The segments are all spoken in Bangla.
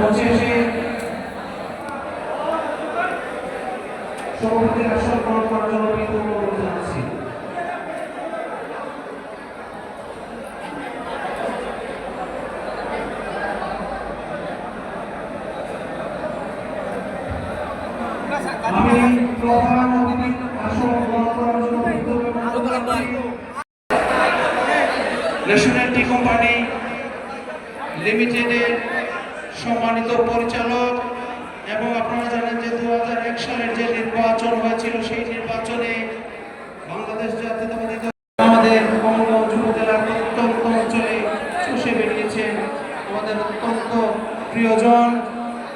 পঁচিশে সভাপতির গ্রহণ করার জন্য কিন্তু অনুরোধ জানাচ্ছি। আমি প্রধান অতিথির আসন কোম্পানি লিমিটেডের সম্মানিত পরিচালক এবং আপনারা জানেন যে দু সালের যে নির্বাচন হয়েছিল, সেই নির্বাচনে বাংলাদেশ জাতীয়তাবাদী আমাদের উপজেলার অত্যন্ত অঞ্চলে চষে বেরিয়েছেন আমাদের অত্যন্ত প্রিয়জন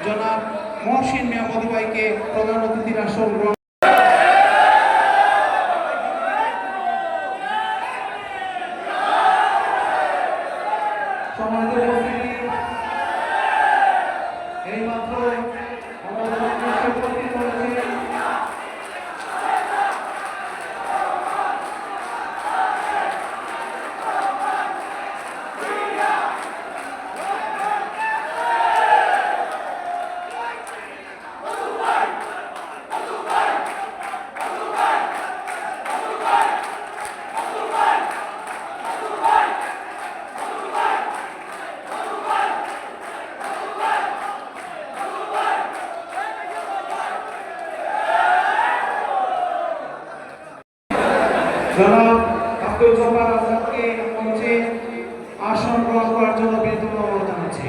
জনাব মহসিন মিয়া মধুবাইকে প্রধান অতিথির আসন জনাব আব্দুল জব্বার আজাদকে মঞ্চে আসন গ্রহণ করার জন্য বিনীত অনুরোধ জানাচ্ছি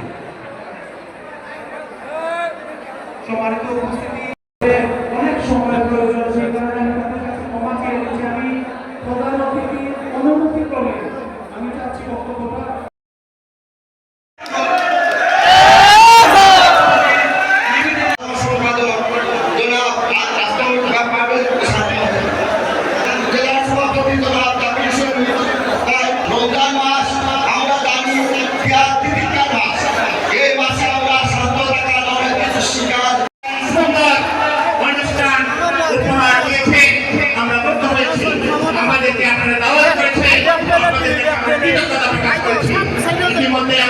সম্মানিত উপস্থিতি সংক্ষিপ্ত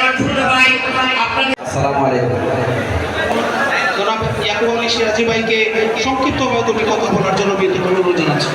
ভাই সংক্ষিপ্তভাবে দুটি কথা বলার জন্য বিদ্যুৎ অনুরোধ জানাচ্ছি।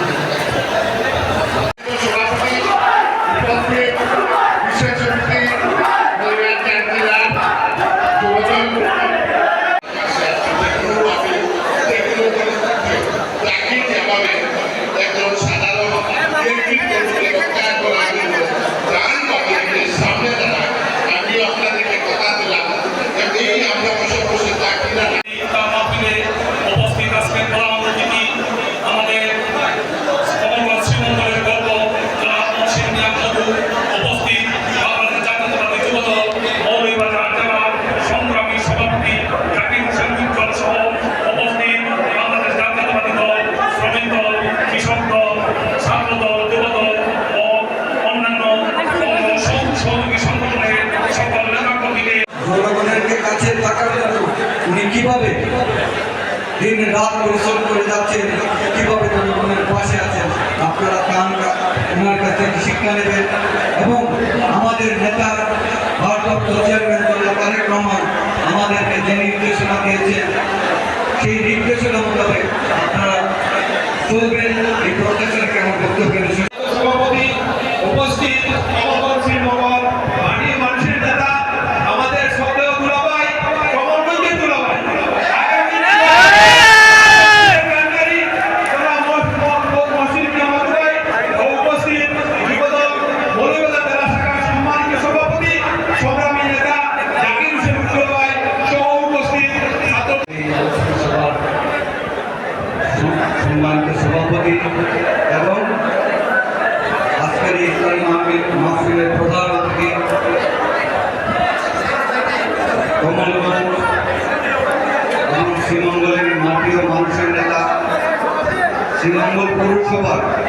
今日は。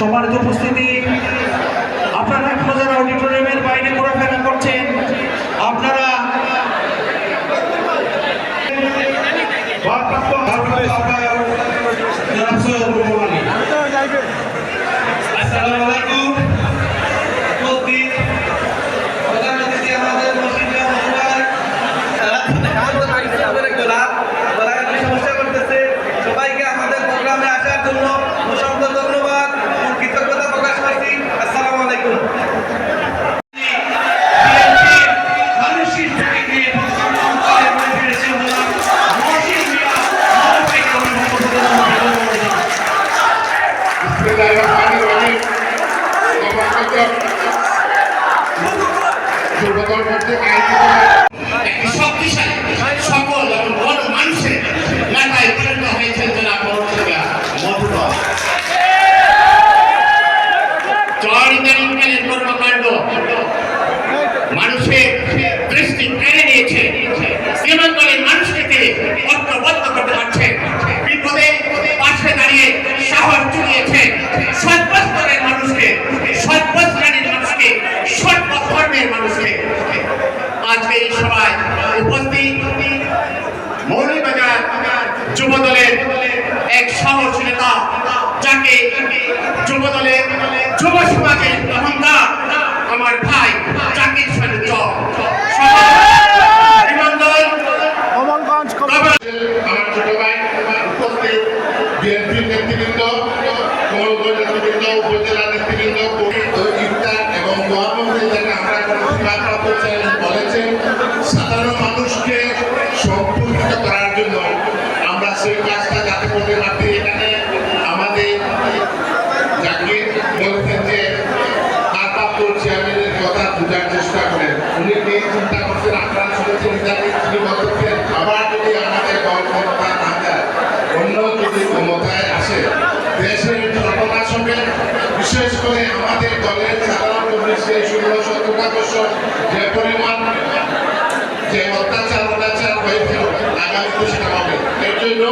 সম্মানিত উপস্থিতি আপনারা এখনও যারা অডিটোরিয়ামের বাইরে ঘোরাফেরা করছেন আপনারা। আসসালামু যুব দলের যুব সমাজের অহংকার আমার ভাই জাকির আমার ছোট ভাই উপস্থিত বিএনপির নেতৃবৃন্দ কমলগঞ্জ নেতৃবৃন্দ উপজেলা নেতৃবৃন্দ ইফতার এবং মহামন্ত্রী যাকে আমরা কোনো ভারপ্রাপ্ত বলেছেন সাধারণ মানুষকে বলেছেন যে ভারপ্রাপ্ত চেয়ারম্যানের কথা বোঝার চেষ্টা করেন উনি এই চিন্তা করছেন আপনারা শুনেছেন তিনি বলতেছেন আবার যদি আমাদের দল ক্ষমতা না যায়, অন্য যদি ক্ষমতায় আসে, দেশের সর্বনাশ হবে বিশেষ করে আমাদের দলের সাধারণ কর্মী সেই ষোলো বছর যে পরিমাণ যে অত্যাচার অত্যাচার হয়েছিল, আগামীতে সেটা হবে। এর জন্য